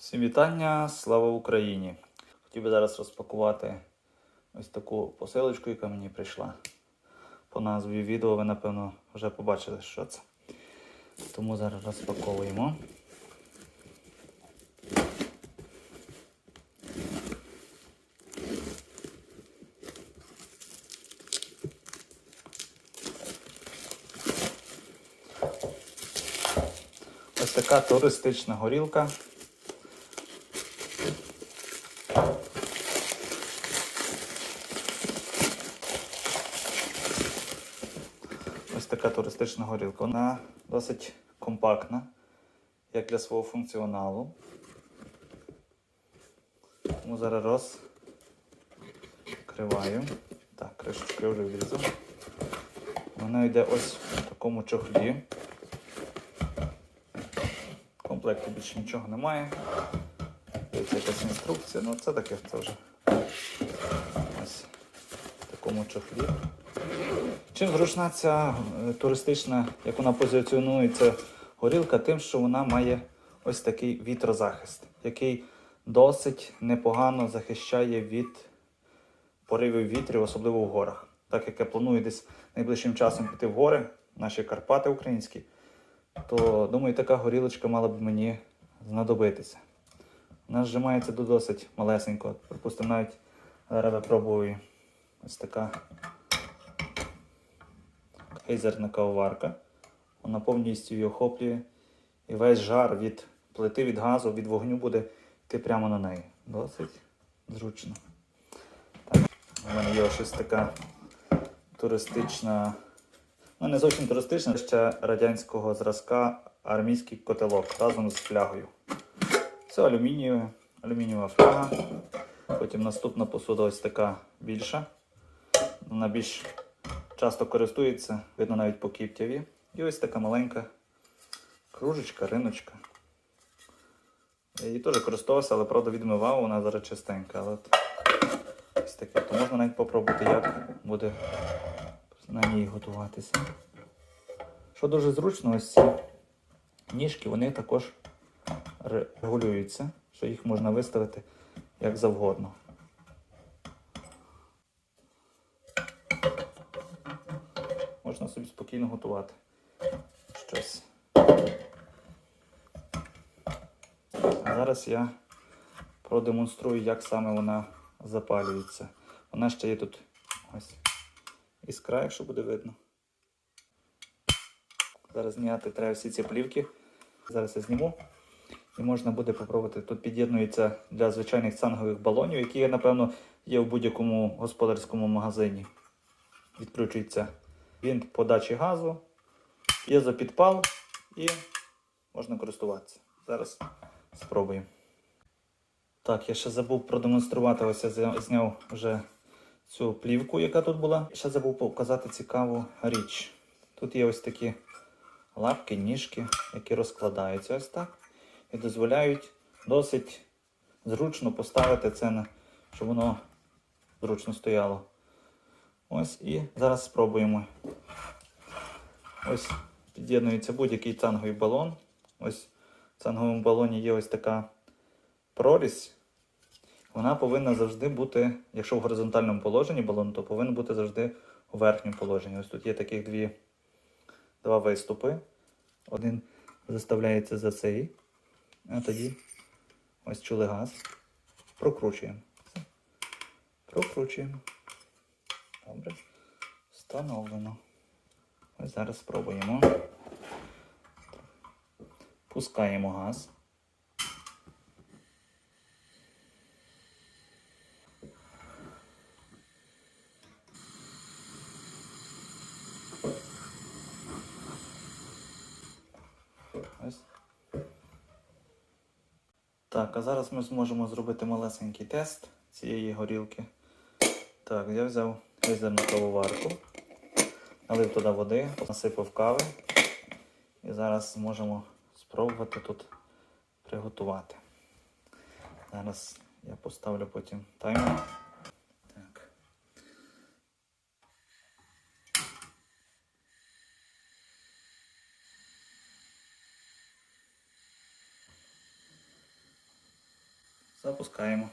Всім вітання, слава Україні! Хотів би зараз розпакувати ось таку посилочку, яка мені прийшла. По назві відео ви, напевно, вже побачили, що це. Тому зараз розпаковуємо. Ось така туристична горілка. Ось така туристична горілка. Вона досить компактна, як для свого функціоналу. Тому зараз розкриваю. Так, кришечку я вже відрізав. Вона йде ось в такому чохлі. В комплекті більше нічого немає. Дивіться, якась інструкція, ну це таке це вже ось в такому чохлі. Чим зручна ця е, туристична, як вона позиціонується горілка, тим, що вона має ось такий вітрозахист, який досить непогано захищає від поривів вітрів, особливо в горах. Так як я планую десь найближчим часом піти в гори, наші Карпати українські, то думаю, така горілочка мала б мені знадобитися. Вона зжимається до досить малесенько. Припустимо, навіть зараз випробую ось така гейзерна кавоварка. Вона повністю її охоплює. І весь жар від плити, від газу, від вогню буде йти прямо на неї. Досить зручно. Так. У мене є щось така туристична, ну не зовсім туристична, ще радянського зразка армійський котелок разом з флягою. Це алюмінієва, алюмінієва фляга. Потім наступна посуда ось така більша. Вона більш часто користується, видно навіть по кіптяві. І ось така маленька кружечка, риночка. Я її теж користувався, але правда відмивав, вона зараз чистенька. Але ось таке. То можна навіть попробувати, як буде на ній готуватися. Що дуже зручно, ось ці ніжки, вони також регулюються, що їх можна виставити як завгодно. Можна собі спокійно готувати щось. А зараз я продемонструю, як саме вона запалюється. Вона ще є тут ось іскра, якщо буде видно. Зараз зняти треба всі ці плівки. Зараз я зніму. І можна буде попробувати. Тут під'єднується для звичайних цангових балонів, які, напевно, є в будь-якому господарському магазині. Відключується він подачі газу, є запідпал і можна користуватися. Зараз спробуємо. Так, я ще забув продемонструвати. Ось я зняв вже цю плівку, яка тут була. Ще забув показати цікаву річ. Тут є ось такі лапки, ніжки, які розкладаються ось так. І дозволяють досить зручно поставити це, на, щоб воно зручно стояло. Ось і зараз спробуємо. Ось під'єднується будь-який цанговий балон. Ось в цанговому балоні є ось така прорізь. Вона повинна завжди бути, якщо в горизонтальному положенні балон, то повинен бути завжди у верхньому положенні. Ось тут є таких дві, два виступи. Один заставляється за цей. А тоді ось чули газ. Прокручуємо. Прокручуємо. Добре. Встановлено. Ось зараз спробуємо. Пускаємо газ. Так, а зараз ми зможемо зробити малесенький тест цієї горілки. Так, я взяв гейзерну кавоварку, налив туди води, насипав кави. І зараз зможемо спробувати тут приготувати. Зараз я поставлю потім таймер. Так. Запускаємо.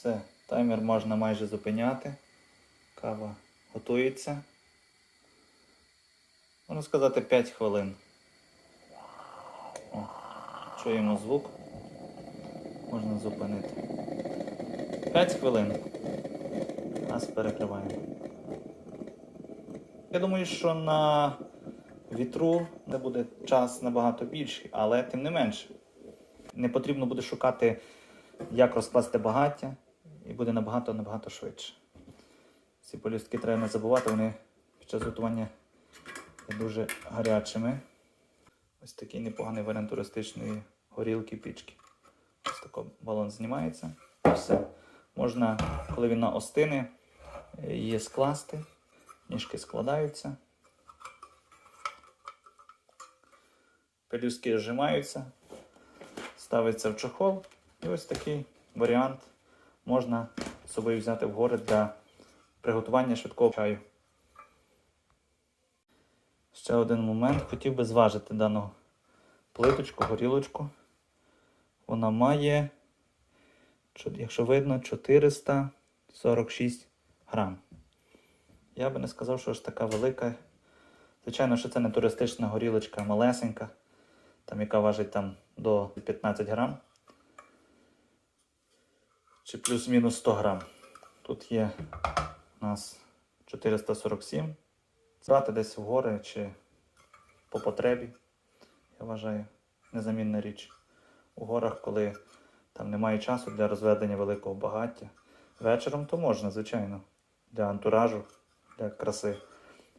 Все, таймер можна майже зупиняти. Кава готується. Можна сказати 5 хвилин. О, чуємо звук. Можна зупинити. 5 хвилин. Нас перекриваємо. Я думаю, що на вітру не буде час набагато більший, але тим не менше. Не потрібно буде шукати, як розкласти багаття, і буде набагато набагато швидше. Ці полюстки треба не забувати, вони під час готування є дуже гарячими. Ось такий непоганий варіант туристичної горілки пічки. Ось тако балон знімається. І все. Можна, коли він на остини, її скласти. Ніжки складаються. Пелюстки зжимаються, ставиться в чохол. І ось такий варіант можна з собою взяти в гори для приготування швидкого чаю. Ще один момент. Хотів би зважити дану плиточку, горілочку. Вона має, якщо видно, 446 грам. Я би не сказав, що ж така велика. Звичайно, що це не туристична горілочка, малесенька, там, яка важить там, до 15 грам. Чи плюс-мінус 100 грам. Тут є у нас 447. Брати десь в гори чи по потребі, я вважаю, незамінна річ. У горах, коли там немає часу для розведення великого багаття. Вечором то можна, звичайно, для антуражу, для краси.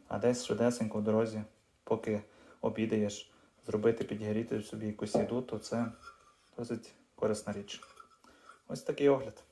А десь швидесенько в дорозі, поки обідаєш, зробити, підігріти собі якусь їду, то це досить корисна річ. Ось такий огляд.